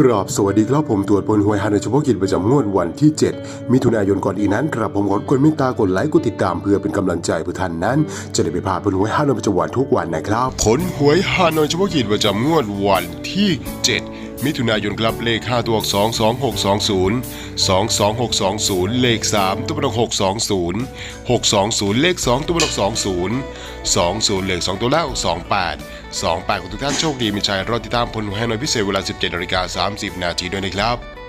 กรอบสวัสดีครับผมตรวจพลหวยฮานอยเฉพาะกิจประจำงวดวันที่ 7 มิถุนายนก่อนอีนั้นกรับผมขอคนเมตตากดไลค์กดติดตามเพื่อเป็นกำลังใจเพื่อท่านนั้น จะได้ไปพาพลหวยฮานอยประจำวันทุกวันนะครับผลหวยฮานอยเฉพาะกิจประจำงวดวันที่ 7 มิถุนายนครับเลข 5 ตัวอักษร22620 22620 เลข 3 ตัวประก620 620 เลข 2 ตัวประก20 20 เลข 2 ตัวแล้ว28 28ของทุกท่านโชคดีมีชัยรอติดตามผลหวยฮานอยพิเศษเวลา 17นาฬิกา30 นาทีด้วยนะครับ